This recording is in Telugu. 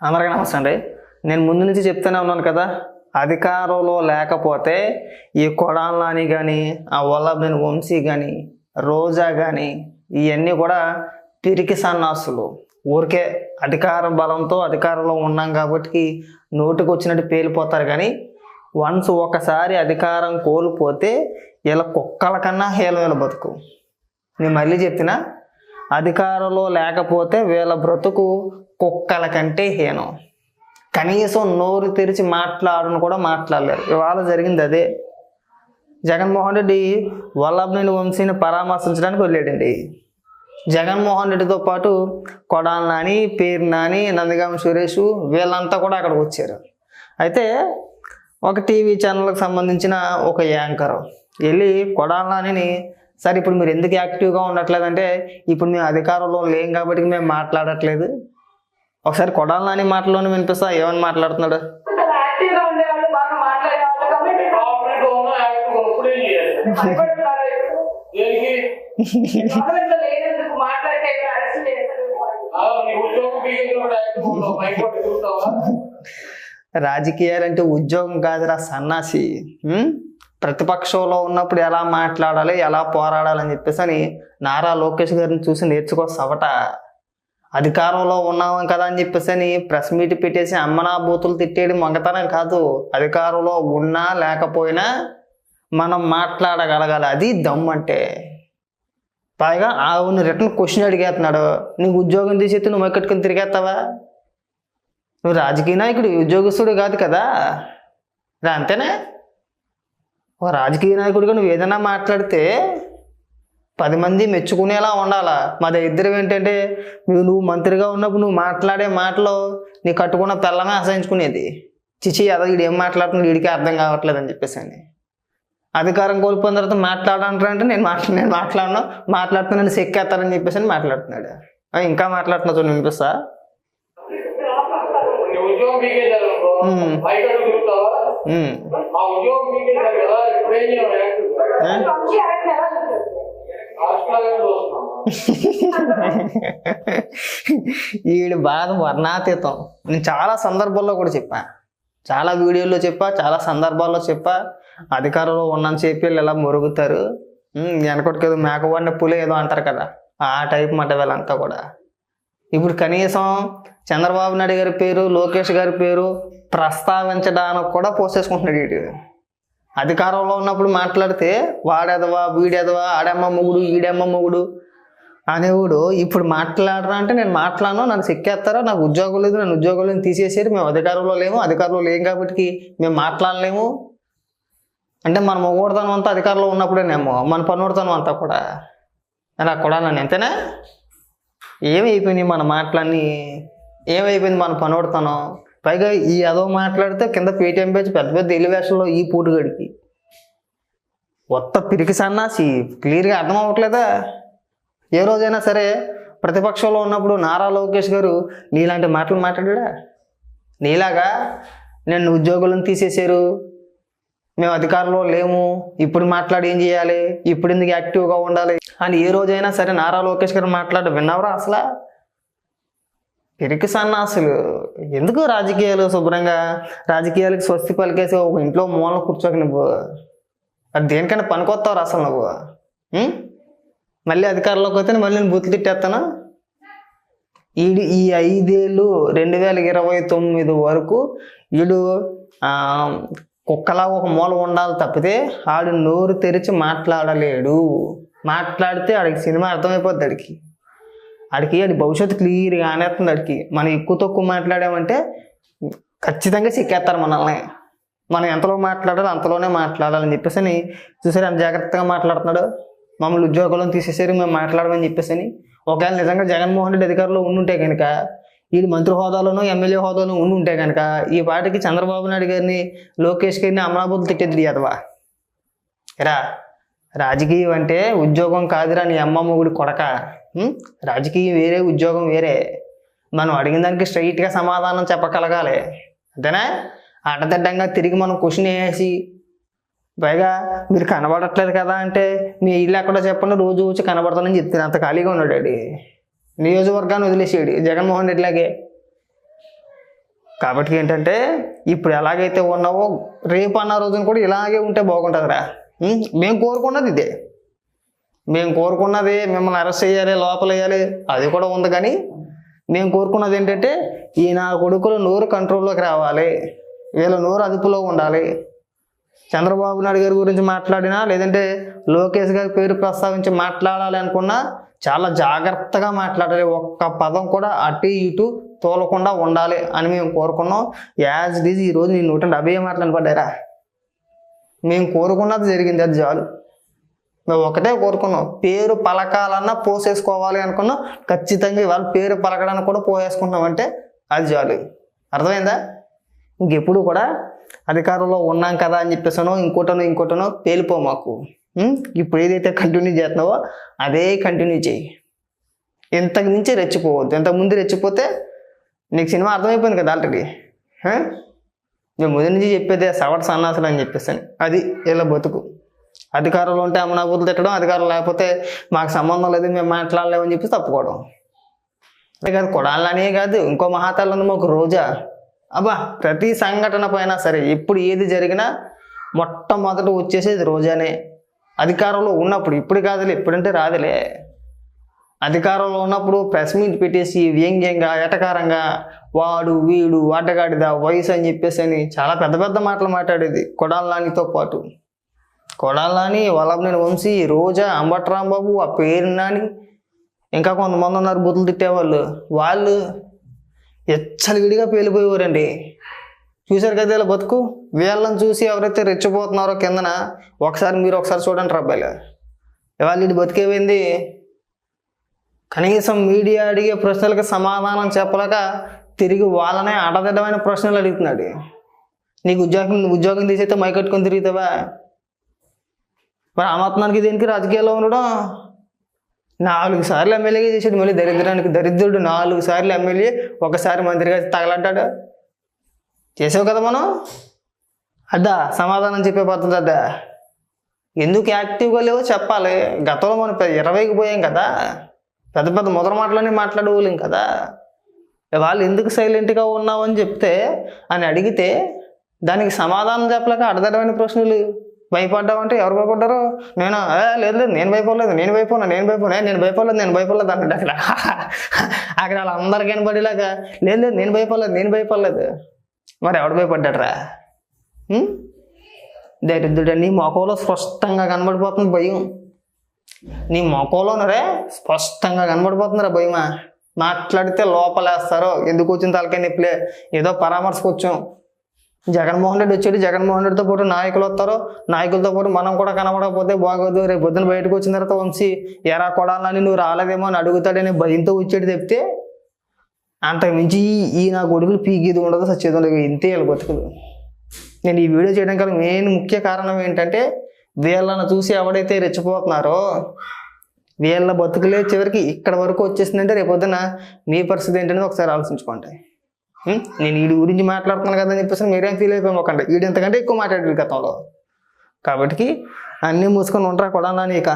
అందరికీ నమస్తే అండి. నేను ముందు నుంచి చెప్తూనే ఉన్నాను కదా అధికారంలో లేకపోతే ఈ కొడాలని కానీ ఆ వల్లభిన్ వంశీ కానీ రోజా కానీ ఇవన్నీ కూడా పిరికి సన్నాసులు. ఊరికే అధికార బలంతో అధికారంలో ఉన్నాం కాబట్టి నోటికి వచ్చినట్టు పేలిపోతారు కానీ వన్స్ ఒకసారి అధికారం కోల్పోతే ఇలా కుక్కల కన్నా హీల బతుకు. నేను మళ్ళీ చెప్తున్నా అధికారంలో లేకపోతే వీళ్ళ బ్రతుకు కుక్కల కంటే హీనం. కనీసం నోరు తెరిచి మాట్లాడను కూడా మాట్లాడలేరు. ఇవాళ జరిగింది అదే. జగన్మోహన్ రెడ్డి వల్లభనేని వంశీని పరామర్శించడానికి వెళ్ళాడండి. జగన్మోహన్ రెడ్డితో పాటు కొడాల నాని పేరు నాని నందగామ సురేష్ వీళ్ళంతా కూడా అక్కడికి వచ్చారు. అయితే ఒక టీవీ ఛానల్కి సంబంధించిన ఒక యాంకర్ వెళ్ళి కొడాల నానిని సార్ ఇప్పుడు మీరు ఎందుకు యాక్టివ్గా ఉండట్లేదంటే ఇప్పుడు మేము అధికారంలో లేం కాబట్టి మేము మాట్లాడట్లేదు. ఒకసారి కొడాల నాని మాటలోనే వినిపిస్తా ఏమని మాట్లాడుతున్నాడు? రాజకీయాలంటే ఉద్యోగం కాదురా సన్నాసి? ప్రతిపక్షంలో ఉన్నప్పుడు ఎలా మాట్లాడాలి ఎలా పోరాడాలని చెప్పేసి అని నారా లోకేష్ గారిని చూసి నేర్చుకో సవట అధికారంలో ఉన్నాం కదా అని చెప్పేసి అని ప్రెస్ మీట్ పెట్టేసి అమ్మనా బూతులు తిట్టేయడం మొంగతనం కాదు. అధికారంలో ఉన్నా లేకపోయినా మనం మాట్లాడగలగాలి. అది దమ్ము అంటే పైగా ఆవుని రిటర్న్ క్వశ్చన్ అడిగేస్తున్నాడు. నీకు ఉద్యోగం తీసేస్తే నువ్వు ఎక్కడికి తిరిగేస్తావా? నువ్వు రాజకీయ నాయకుడు ఉద్యోగస్తుడు కాదు కదా. అంతేనా? ఓ రాజకీయ నాయకుడిగా నువ్వు ఏదైనా మాట్లాడితే పది మంది మెచ్చుకునేలా ఉండాలా? మా ఇద్దరు ఏంటంటే నువ్వు నువ్వు మంత్రిగా ఉన్నప్పుడు నువ్వు మాట్లాడే మాటలు నీ కట్టుకున్న పిల్లమే అసహించుకునేది. చిచి అదో వీడు ఏం మాట్లాడుతున్నాడు వీడికి అర్థం కావట్లేదు అని చెప్పేసి అని. అధికారం కోల్పోయిన తర్వాత మాట్లాడంటారంటే నేను మాట్లా నేను మాట్లాడను మాట్లాడుతున్నాను సెక్కేస్తానని చెప్పేసి అని మాట్లాడుతున్నాడు. ఇంకా మాట్లాడుతున్నా చూడు వినిపిస్తా? మా ఉద్యోగం ఎలా వీడి బాధ వర్ణాతీతం. నేను చాలా సందర్భాల్లో కూడా చెప్పా. చాలా వీడియోల్లో చెప్పా చాలా సందర్భాల్లో చెప్పా. అధికారంలో ఉన్నాను చెప్పి వీళ్ళు ఇలా మురుగుతారు? ఉమ్, వెనకటికి ఏదో మేకవాడిన పులి ఏదో అంటారు కదా. ఆ టైప్ మాట వీళ్ళంతా కూడా. ఇప్పుడు కనీసం చంద్రబాబు నాయుడు గారి పేరు లోకేష్ గారి పేరు ప్రస్తావించడానికి కూడా పోసేసుకుంటున్నాడు వీడు అధికారంలో ఉన్నప్పుడు మాట్లాడితే వాడెదవా వీడెదవా ఆడమ్మ మొగుడు ఈడమ్మ మొగుడు అనేవాడు ఇప్పుడు మాట్లాడరా అంటే నేను మాట్లాడను నన్ను సిక్కేస్తారా నాకు ఉద్యోగం లేదు నన్ను ఉద్యోగం లేదు తీసేసారు మేము అధికారంలో లేము అధికారంలో లేం కాబట్టి మేము మాట్లాడలేము. అంటే మన మొగోడతనం అంతా అధికారంలో ఉన్నప్పుడేనేమో మన పనుడతనం అంతా కూడా. అలా కూడా నన్ను ఎంతేనా ఏమైపోయినాయి మన మాటలన్నీ? ఏమైపోయింది మన పనుడతనం? పైగా ఈ అదో మాట్లాడితే కింద పేటీఎం పేజ్ పెద్ద పెద్ద ఎలివేషన్లో ఈ పూటుగడికి కొత్త పిరికి సన్నాసి క్లియర్గా అర్థం అవ్వట్లేదా? ఏ రోజైనా సరే ప్రతిపక్షంలో ఉన్నప్పుడు నారా లోకేష్ గారు నీలాంటి మాటలు మాట్లాడా నీలాగా? నన్ను ఉద్యోగులను తీసేశారు. మేము అధికారంలో లేము. ఇప్పుడు మాట్లాడి ఏం చేయాలి? ఇప్పుడు ఎందుకు యాక్టివ్గా ఉండాలి? అని ఏ రోజైనా సరే నారా లోకేష్ గారు మాట్లాడి విన్నావరా అసలు? పిరికి సన్నాసులు. ఎందుకు రాజకీయాలు శుభ్రంగా? రాజకీయాలకు స్వస్తి పలికేసి ఒక ఇంట్లో మూల కూర్చోక నువ్వు. అది దేనికైనా పనికొస్తావు అసలు నువ్వు. మళ్ళీ అధికారంలోకి వస్తే మళ్ళీ నేను బూతులు తిట్టేస్తాను? ఈడు ఈ ఐదేళ్ళు రెండు వేల ఇరవై తొమ్మిది వరకు వీడు కుక్కలా ఒక మూల ఉండాలి తప్పితే ఆడు నోరు తెరిచి మాట్లాడలేడు. మాట్లాడితే ఆడికి సినిమా అర్థమైపోద్ది ఆడికి. ఆడికి ఆడి భవిష్యత్తు క్లియర్గా ఆనేస్తుంది ఆడికి. మనం ఎక్కువ తక్కువ మాట్లాడామంటే ఖచ్చితంగా సిక్కేస్తారు మనల్ని. మనం ఎంతలో మాట్లాడాలి అంతలోనే మాట్లాడాలని చెప్పేసి అని చూసారు ఎంత జాగ్రత్తగా మాట్లాడుతున్నాడు? మమ్మల్ని ఉద్యోగంలో తీసేసారు మేము మాట్లాడమని చెప్పేసి అని ఒకవేళ నిజంగా జగన్మోహన్ రెడ్డి అధికారంలో ఉండుంటే కనుక వీళ్ళు మంత్రి హోదాలోనో ఎమ్మెల్యే హోదాలో ఉంటే కనుక ఈ పాటికి చంద్రబాబు నాయుడు గారిని లోకేష్ గారిని అమరాబుద్ధి తిట్టేది అదవా రా రాజకీయం అంటే ఉద్యోగం కాదురా నీ అమ్మ కొడక. రాజకీయం వేరే ఉద్యోగం వేరే. మనం అడిగిన దానికి స్ట్రైట్గా సమాధానం చెప్పగలగాలి. అంతేనా? అడ్డదిడ్డంగా తిరిగి మనం క్వశ్చన్ వేసి పైగా మీరు కనబడట్లేదు కదా అంటే మీ ఇల్లు ఎక్కడో చెప్పండి? రోజు వచ్చి కనబడతానని చెప్తాను. అంత ఖాళీగా ఉన్నాడు నియోజకవర్గాన్ని వదిలేసాడు జగన్మోహన్ రెడ్డిలాగే. కాబట్టి ఏంటంటే ఇప్పుడు ఎలాగైతే ఉన్నావో రేపు అన్న రోజున కూడా ఇలాగే ఉంటే బాగుంటుందిరా. మేము కోరుకున్నది ఇదే. మేము కోరుకున్నది మిమ్మల్ని అరెస్ట్ చేయాలి లోపల వేయాలి అది కూడా ఉంది కానీ మేము కోరుకున్నది ఏంటంటే ఈ నా కొడుకులు నోరు కంట్రోల్లోకి రావాలి. వీళ్ళ నోరు అదుపులో ఉండాలి. చంద్రబాబు నాయుడు గారి గురించి మాట్లాడినా లేదంటే లోకేష్ గారి పేరు ప్రస్తావించి మాట్లాడాలి అనుకున్నా చాలా జాగ్రత్తగా మాట్లాడాలి. ఒక్క పదం కూడా అటు ఇటు తోలకుండా ఉండాలి అని మేము కోరుకున్నాం. యాజ్ ఇట్ ఈజ్ ఈరోజు నేను నూట డెబ్బై మాటలు పడ్డారా మేము కోరుకున్నది జరిగింది అది చాలు. మేము ఒకటే కోరుకున్నాం. పేరు పలకాలన్నా పోసేసుకోవాలి అనుకున్నాం. ఖచ్చితంగా ఇవాళ పేరు పలకడానికి కూడా పోసేసుకున్నాం అంటే అది చాలు. అర్థమైందా? ఇంకెప్పుడు కూడా అధికారంలో ఉన్నాం కదా అని చెప్పేసాను ఇంకోటనో ఇంకోటనో పేలిపో మాకు. ఇప్పుడు ఏదైతే కంటిన్యూ చేస్తున్నావో అదే కంటిన్యూ చేయి. ఇంతకు మించి రెచ్చిపోవద్దు. ఇంతకు ముందు రెచ్చిపోతే నీకు సినిమా అర్థమైపోయింది కదా ఆల్రెడీ నేను మేము ముందు నుంచి చెప్పేదే సవట సన్నాసులు అని చెప్పేసాను. అది ఇలా బతుకు. అధికారంలో ఉంటే అమ్మనాబుద్ధులు తిట్టడం అధికారం లేకపోతే మాకు సంబంధం లేదు మేము మాట్లాడలేమని చెప్పి తప్పుకోవడం. అదే కాదు కొడాలనే కాదు ఇంకో మహాతాలు ఉంది మాకు రోజా. అబ్బా ప్రతి సంఘటన పైన సరే ఎప్పుడు ఏది జరిగినా మొట్టమొదట వచ్చేసేది రోజానే. అధికారంలో ఉన్నప్పుడు ఇప్పుడు కాదులే ఎప్పుడంటే రాదులే. అధికారంలో ఉన్నప్పుడు ప్రెస్ మీట్ పెట్టేసి వ్యంగ్యంగా ఎటకారంగా వాడు వీడు ఆటగాడిదా వయసు అని చెప్పేసి అని చాలా పెద్ద పెద్ద మాటలు మాట్లాడేది కొడాలానితో పాటు. కొడాలాని వల్లభనేని వంశీ రోజా అంబట్రాంబాబు ఆ పేరు నాని ఇంకా కొంతమంది ఉన్నారు బుద్ధులు తిట్టేవాళ్ళు. వాళ్ళు ఎచ్చలివిడిగా పేలిపోయేవారండి. చూశారు కదా ఇలా బతుకు? వీళ్ళని చూసి ఎవరైతే రెచ్చిపోతున్నారో కిందన ఒకసారి మీరు ఒకసారి చూడండి రబ్బాయిలు ఇవాళ ఇది బతికేపోయింది కనీసం మీడియా అడిగే ప్రశ్నలకు సమాధానం చెప్పలేక తిరిగి వాళ్ళనే అడదిడ్డమైన ప్రశ్నలు అడుగుతున్నాడు. నీకు ఉద్యోగం ఉద్యోగం తీసైతే మైకట్టుకొని తిరుగుతావా? మరి అమర్తనానికి దేనికి రాజకీయాల్లో ఉండడం? నాలుగు సార్లు ఎమ్మెల్యేగా చేసాడు మళ్ళీ దరిద్రానికి దరిద్రుడు నాలుగు సార్లు ఎమ్మెల్యే ఒకసారి మంత్రిగా తగలడ్డాడు చేసావు కదా మనం? అద్దా సమాధానం చెప్పే పద్ధతి అద్దా ఎందుకు యాక్టివ్గా లేవో చెప్పాలి. గతంలో మనం ఇరవైకి పోయాం కదా. పెద్ద పెద్ద ముద్ర మాటలని మాట్లాడేవాళ్ళం కదా. వాళ్ళు ఎందుకు సైలెంట్గా ఉన్నావు అని చెప్తే అని అడిగితే దానికి సమాధానం చెప్పలేక అడదడమైన ప్రశ్నలు. భయపడ్డావంటే ఎవరు భయపడ్డారు? నేను? లేదు లేదు నేను భయపడలేదు నేను భయపడినా నేను భయపడినా నేను భయపడలేదు నేను భయపడలేదు అంటే అక్కడ అక్కడ వాళ్ళందరికీ కనబడేలాగా లేదు లేదు నేను భయపడలేదు నేను భయపడలేదు. మరి ఎవడు భయపడ్డాడరా దరిద్రుడు నీ మొఖంలో స్పష్టంగా కనబడిపోతుంది భయం. నీ మొఖంలోనరే స్పష్టంగా కనబడిపోతుందిరా భయమా? మాట్లాడితే లోపలేస్తారు. ఎందుకు వచ్చిన తలకాయ నొప్పిలే? ఏదో పరామర్శకు వచ్చాం. జగన్మోహన్ రెడ్డి వచ్చాడు జగన్మోహన్ రెడ్డితో పాటు నాయకులు వస్తారు నాయకులతో పాటు మనం కూడా కనబడకపోతే బాగోదు రేపు పొద్దున బయటకు వచ్చిన తర్వాత వంశీ ఎరా కొడాలని నువ్వు రాలేదేమో అని అడుగుతాడని భయంతో వచ్చాడు చెప్తే అంతకు మించి ఈ- నా కొడుకులు పీకేది ఉండదు సచ్చేది ఉండదు ఇంతే వీళ్ళ బతుకులు. నేను ఈ వీడియో చేయడం గల మెయిన్ ముఖ్య కారణం ఏంటంటే వీళ్ళని చూసి ఎవడైతే రెచ్చిపోతున్నారో వీళ్ళ బతుకులే చివరికి ఇక్కడ వరకు వచ్చేసిందంటే రేపొద్దున మీ పరిస్థితి ఏంటనేది ఒకసారి ఆలోచించుకోండి. నేను వీడి గురించి మాట్లాడుతున్నాను కదా అని చెప్పేసి మీరేం ఫీల్ అయిపోయి వీడి ఎంతకంటే ఎక్కువ మాట్లాడారు గతంలో. కాబట్టి అన్నీ మూసుకొని ఉంటారా కూడా ఇక